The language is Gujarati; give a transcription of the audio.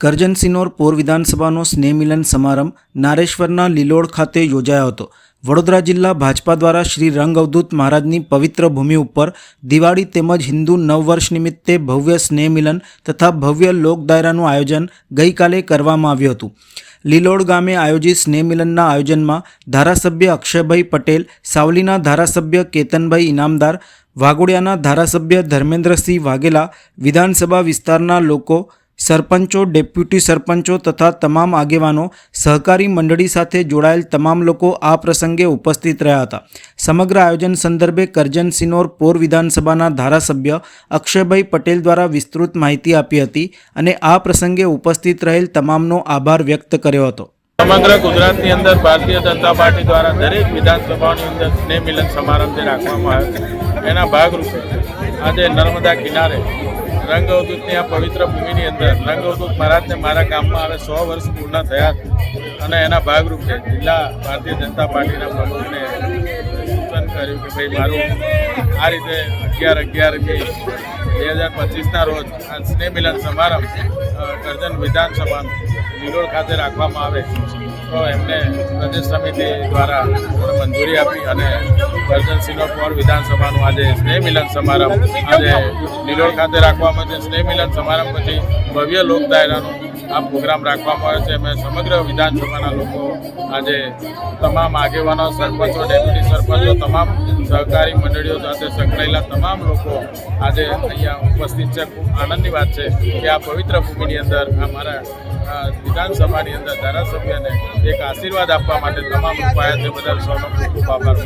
કરજણ સિનોર પોર વિધાનસભાનો સ્નેહ મિલન સમારંભ નારેશ્વરના લીલોડ ખાતે યોજાયો હતો. વડોદરા જિલ્લા ભાજપા દ્વારા શ્રી રંગ અવધૂત મહારાજની પવિત્ર ભૂમિ ઉપર દિવાળી તેમજ હિન્દુ નવવર્ષ નિમિત્તે ભવ્ય સ્નેહ મિલન તથા ભવ્ય લોક ડાયરાનું આયોજન ગઈકાલે કરવામાં આવ્યું હતું. લીલોડ ગામે આયોજિત સ્નેહ મિલનના આયોજનમાં ધારાસભ્ય અક્ષયભાઈ પટેલ, સાવલીના ધારાસભ્ય કેતનભાઈ ઇનામદાર વાઘોડિયાના ધારાસભ્ય ધર્મેન્દ્રસિંહ વાઘેલા, વિધાનસભા વિસ્તારના લોકો સરપંચો, ડેપ્યુટી સરપંચો તથા તમામ આગેવાનો સહકારી મંડળી સાથે જોડાયેલ તમામ લોકો આ પ્રસંગે ઉપસ્થિત રહ્યા હતા. સમગ્ર આયોજન સંદર્ભે કરજન સિનોર પોર વિધાનસભાના ધારાસભ્ય અક્ષયભાઈ પટેલ દ્વારા વિસ્તૃત માહિતી આપી હતી અને આ પ્રસંગે ઉપસ્થિત રહેલ તમામનો આભાર વ્યક્ત કર્યો હતો. સમગ્ર ગુજરાતની અંદર ભારતીય જનતા પાર્ટી દ્વારા દરેક વિધાનસભાની અંદર સ્નેહ મિલન સમારંભ જે રાખવામાં આવ્યો એના ભાગરૂપે આજે નર્મદા કિનારે રંગ અવધૂતની આ પવિત્ર ભૂમિની અંદર રંગ અવધૂત મહારાજને મારા ગામમાં હવે સો વર્ષ પૂર્ણ થયા અને એના ભાગરૂપે જિલ્લા ભારતીય જનતા પાર્ટીના પ્રમુખને સૂચન કર્યું કે ભાઈ, મારું આ રીતે અગિયાર અગિયાર બે હજાર પચીસના રોજ આ સ્નેહ મિલન સમારંભ કરજન કરજણ નિરોળ ખાતે રાખવામાં આવે. તો એમને પ્રદેશ સમિતિ દ્વારા મંજૂરી આપી અને કરજણ કોર વિધાનસભાનું આજે સ્નેહ મિલન સમારંભ આજે લીલોડ ખાતે રાખવામાં છે સ્નેહ મિલન સમારંભ પછી ભવ્ય લોક દાયરાનો આ પ્રોગ્રામ રાખવામાં આવે છે. અમે સમગ્ર વિધાનસભાના લોકો, આજે તમામ આગેવાનો, સરપંચો, ડેપ્યુટી સરપંચો, તમામ સહકારી મંડળીઓ સાથે સંકળાયેલા તમામ લોકો આજે અહીંયા ઉપસ્થિત છે. ખૂબ આનંદની વાત છે કે આ પવિત્ર ભૂમિની અંદર અમારા વિધાનસભાની અંદર ધારાસભ્યને એક આશીર્વાદ આપવા માટે તમામ ઉપાયા છે. બધા સૌનો ખૂબ ખૂબ આભાર.